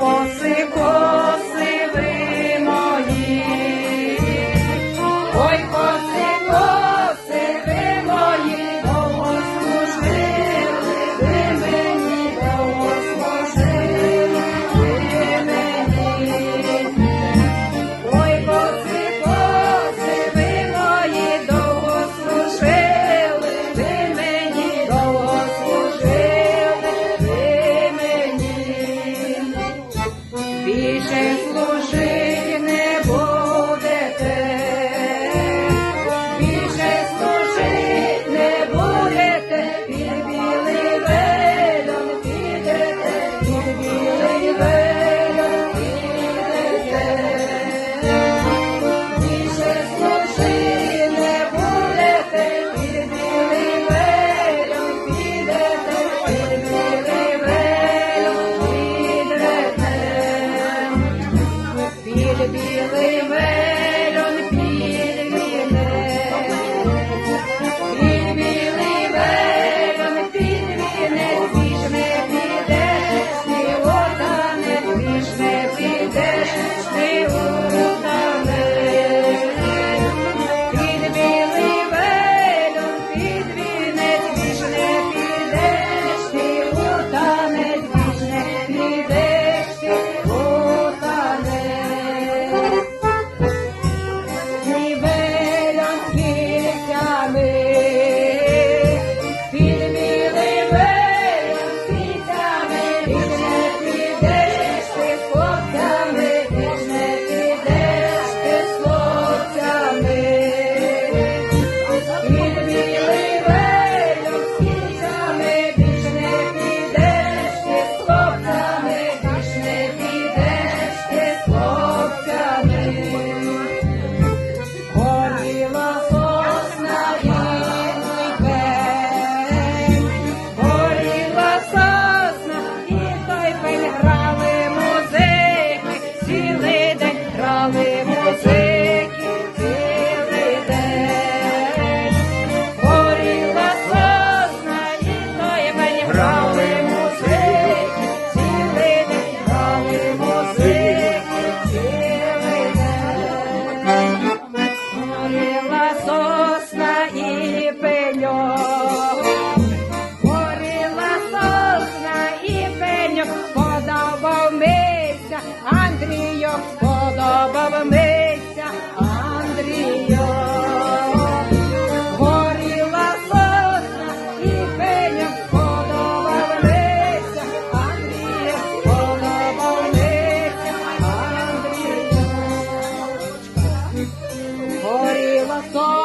коси, коси ви мої. Ой, Bye. Андрію, подобав мися, Андрію, горіла сосна і пеням подобав мися, Андрію, подобав мися, Андрію, горіла сосна.